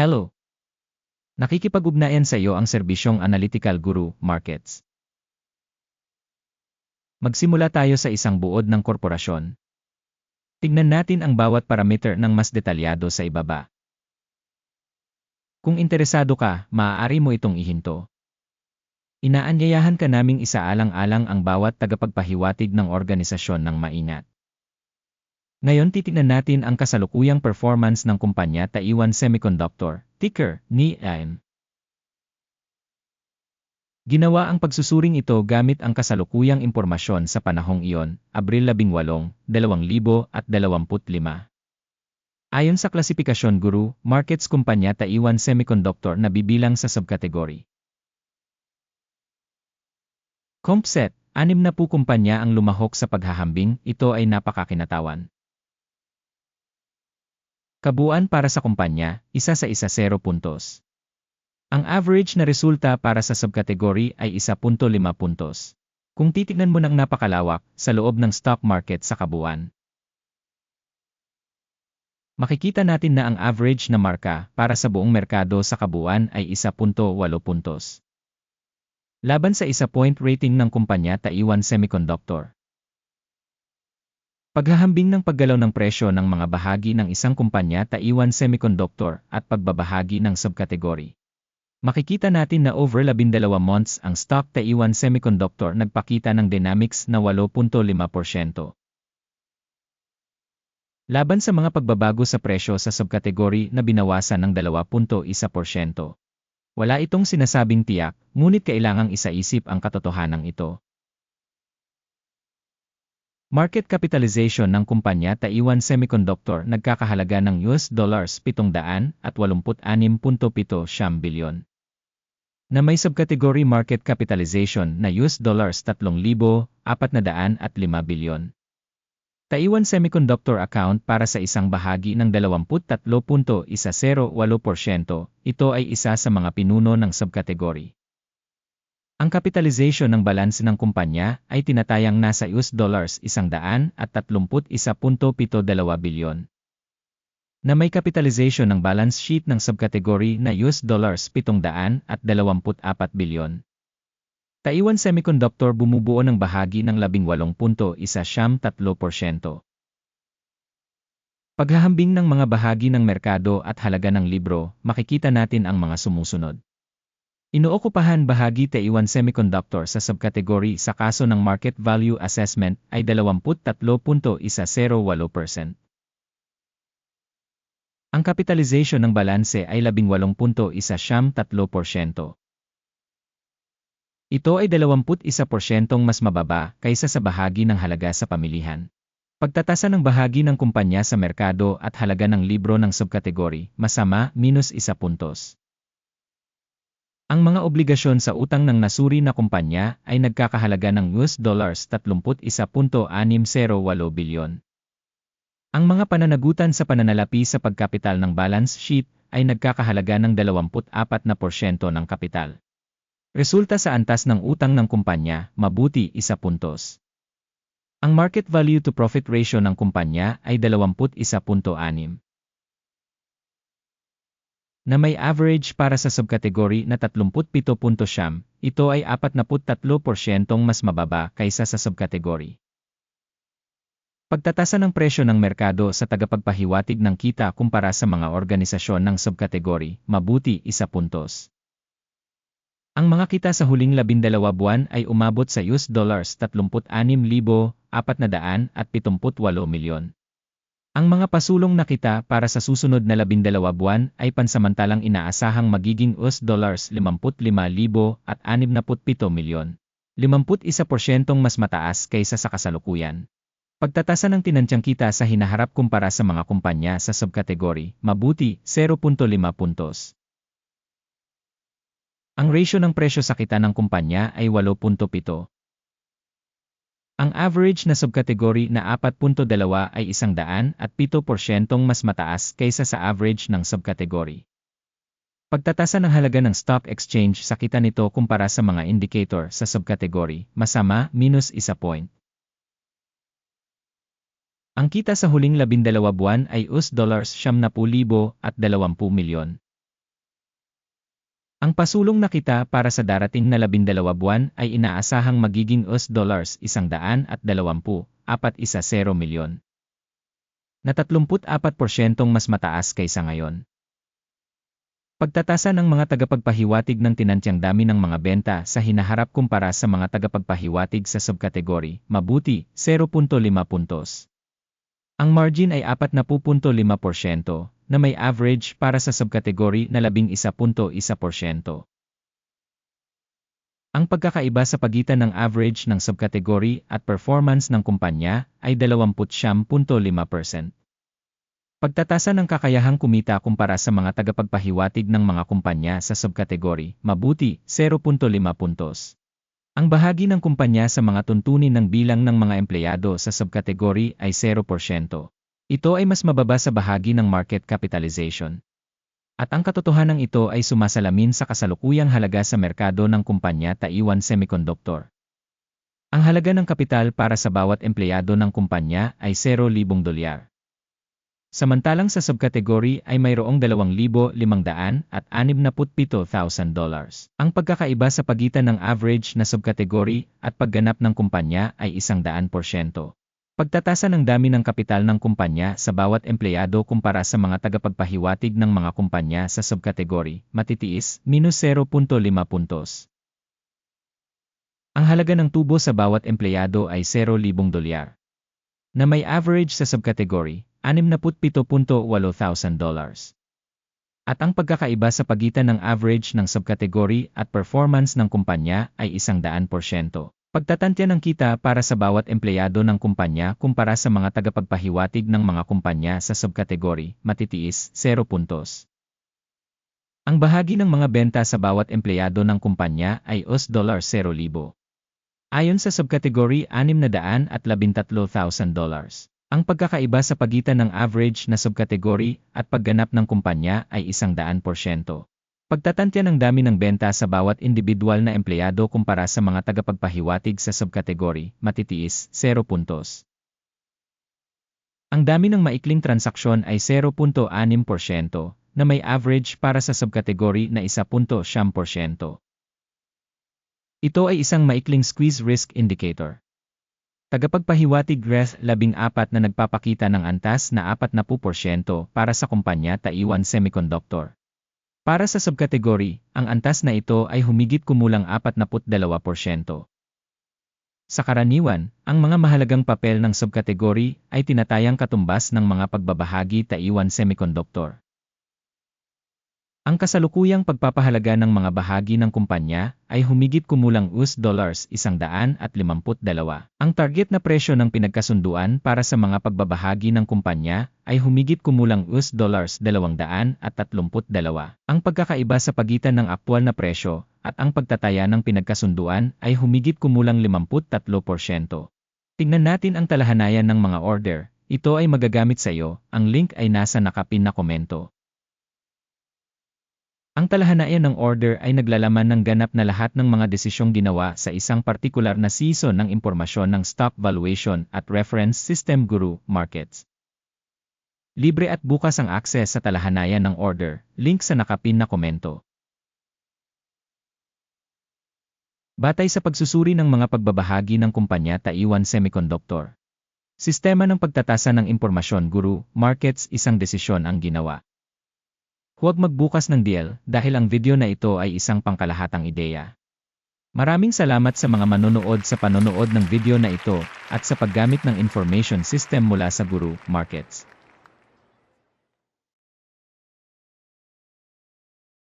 Hello! Nakikipag-ugnayan sa iyo ang serbisyong Analytical Guru Markets. Magsimula tayo sa isang buod ng korporasyon. Tignan natin ang bawat parameter ng mas detalyado sa ibaba. Kung interesado ka, maaari mo itong ihinto. Inaanyayahan ka naming isaalang-alang ang bawat tagapagpahiwatig ng organisasyon ng maingat. Ngayon titignan natin ang kasalukuyang performance ng kumpanya Taiwan Semiconductor, ticker, NIAM. Ginawa ang pagsusuring ito gamit ang kasalukuyang impormasyon sa panahong iyon, Abril 18, 2025. Ayon sa klasifikasyon guru, markets kumpanya Taiwan Semiconductor na bibilang sa subkategory. Compset, anim na po kumpanya ang lumahok sa paghahambing, ito ay napakakinatawan. Kabuuan para sa kumpanya, isa sa isa 0 puntos. Ang average na resulta para sa subkategory ay 1.5 puntos. Kung titignan mo ng napakalawak sa loob ng stock market sa kabuuan. Makikita natin na ang average na marka para sa buong merkado sa kabuuan ay 1.8 puntos. Laban sa isa point rating ng kumpanya Taiwan Semiconductor. Paghahambing ng paggalaw ng presyo ng mga bahagi ng isang kumpanya Taiwan Semiconductor at pagbabahagi ng subkategory. Makikita natin na over 12 months ang stock Taiwan Semiconductor nagpakita ng dynamics na 8.5%. Laban sa mga pagbabago sa presyo sa subkategory na binawasan ng 2.1%. Wala itong sinasabing tiyak, ngunit kailangang isaisip ang katotohanan ito. Market capitalization ng kumpanya Taiwan Semiconductor nagkakahalaga ng US dollars 786.7 bilyon. Na may subcategory market capitalization na US dollars 3,405 bilyon. Taiwan Semiconductor account para sa isang bahagi ng 23.108%, ito ay isa sa mga pinuno ng subcategory. Ang capitalization ng balanse ng kumpanya ay tinatayang nasa US dollars 131.72 bilyon. Na may capitalization ng balance sheet ng subcategory na US dollars 724 bilyon. Taiwan Semiconductor bumubuo ng bahagi ng 18.13%. Paghahambing ng mga bahagi ng merkado at halaga ng libro, makikita natin ang mga sumusunod. Inookupahan bahagi Taiwan Semiconductor sa subkategory sa kaso ng market value assessment ay 23.108%. Ang capitalization ng balanse ay 18.13%. Ito ay 21% mas mababa kaysa sa bahagi ng halaga sa pamilihan. Pagtatasa ng bahagi ng kumpanya sa merkado at halaga ng libro ng subkategory, masama, minus 1 puntos. Ang mga obligasyon sa utang ng nasuri na kumpanya ay nagkakahalaga ng US dollars 31.608 bilyon. Ang mga pananagutan sa pananalapi sa pagkapital ng balance sheet ay nagkakahalaga ng 24% ng kapital. Resulta sa antas ng utang ng kumpanya, mabuti isa puntos. Ang market value to profit ratio ng kumpanya ay 21.6 na may average para sa subkategory na 37.7, ito ay 43% mas mababa kaysa sa subkategory. Pagtatasa ng presyo ng merkado sa tagapagpahiwatig ng kita kumpara sa mga organisasyon ng subkategory, mabuti isa puntos. Ang mga kita sa huling labindalawa buwan ay umabot sa US dollars 36,478 milyon. Ang mga pasulong na kita para sa susunod na labindalawa buwan ay pansamantalang inaasahang magiging US dollars 55,000 at 67 milyon. 51% mas mataas kaysa sa kasalukuyan. Pagtatasa ng tinantyang kita sa hinaharap kumpara sa mga kumpanya sa subkategory, mabuti, 0.5 puntos. Ang ratio ng presyo sa kita ng kumpanya ay 8.7. Ang average na subkategory na 4.2 ay 100 at 7% mas mataas kaysa sa average ng subkategory. Pagtatasa ng halaga ng stock exchange sa kita nito kumpara sa mga indicator sa subkategory, masama, minus 1 point. Ang kita sa huling labindalawa buwan ay US dollars 70,000 at 20 milyon. Ang pasulong na kita para sa darating na labindalawa buwan ay inaasahang magiging US dollars isang daan at dalawampu, apat isa zero milyon. Na 34% mas mataas kaysa ngayon. Pagtatasa ng mga tagapagpahiwatig ng tinantyang dami ng mga benta sa hinaharap kumpara sa mga tagapagpahiwatig sa subkategory, mabuti, 0.5 puntos. Ang margin ay 40.5% na may average para sa subkategory na 11.1%. Ang pagkakaiba sa pagitan ng average ng subkategory at performance ng kumpanya ay 20.5%. Pagtatasa ng kakayahang kumita kumpara sa mga tagapagpahiwatig ng mga kumpanya sa subkategory, mabuti, 0.5 puntos. Ang bahagi ng kumpanya sa mga tuntunin ng bilang ng mga empleyado sa subkategory ay 0%. Ito ay mas mababa sa bahagi ng market capitalization. At ang katotohanan ito ay sumasalamin sa kasalukuyang halaga sa merkado ng kumpanya Taiwan Semiconductor. Ang halaga ng kapital para sa bawat empleyado ng kumpanya ay 0,000 dolyar. Samantalang sa subkategory ay mayroong 2,500 at 67,000 dollars. Ang pagkakaiba sa pagitan ng average na subkategory at pagganap ng kumpanya ay 100%. Pagtatasa ng dami ng kapital ng kumpanya sa bawat empleyado kumpara sa mga tagapagpahiwatig ng mga kumpanya sa subkategory, matitiis, minus 0.5 puntos. Ang halaga ng tubo sa bawat empleyado ay 0,000 dolyar. Na may average sa subkategory, 67,800 dollars. At ang pagkakaiba sa pagitan ng average ng subkategory at performance ng kumpanya ay 100%. Pagtatantya ng kita para sa bawat empleyado ng kumpanya kumpara sa mga tagapagpahiwatig ng mga kumpanya sa subkategory, matitiis, 0 puntos. Ang bahagi ng mga benta sa bawat empleyado ng kumpanya ay US dollar 0,000. Ayon sa subkategory 613,000 dollars. Ang pagkakaiba sa pagitan ng average na subkategory at pagganap ng kumpanya ay 100%. Pagtatantya ng dami ng benta sa bawat individual na empleyado kumpara sa mga tagapagpahiwatig sa subkategory, matitiis, 0 puntos. Ang dami ng maikling transaksyon ay 0.6% na may average para sa subkategory na 1.7%. Ito ay isang maikling squeeze risk indicator. Tagapagpahiwatig Greth 14 na nagpapakita ng antas na 40% para sa kumpanya Taiwan Semiconductor. Para sa subkategory, ang antas na ito ay humigit kumulang 42%. Sa karaniwan, ang mga mahalagang papel ng subkategory ay tinatayang katumbas ng mga pagbabahagi Taiwan Semiconductor. Ang kasalukuyang pagpapahalaga ng mga bahagi ng kumpanya ay humigit kumulang US dollars 152. Ang target na presyo ng pinagkasunduan para sa mga pagbabahagi ng kumpanya ay humigit kumulang US dollars 232. Ang pagkakaiba sa pagitan ng aktwal na presyo at ang pagtataya ng pinagkasunduan ay humigit kumulang 53%. Tingnan natin ang talahanayan ng mga order. Ito ay magagamit sa iyo. Ang link ay nasa nakapin na komento. Ang talahanayan ng order ay naglalaman ng ganap na lahat ng mga desisyong ginawa sa isang partikular na season ng impormasyon ng stock valuation at reference system guru markets. Libre at bukas ang akses sa talahanayan ng order, link sa nakapin na komento. Batay sa pagsusuri ng mga pagbabahagi ng kumpanya Taiwan Semiconductor. Sistema ng pagtatasa ng impormasyon guru, markets isang desisyon ang ginawa. Huwag magbukas ng deal dahil ang video na ito ay isang pangkalahatang ideya. Maraming salamat sa mga manonood sa panonood ng video na ito at sa paggamit ng information system mula sa Guru Markets.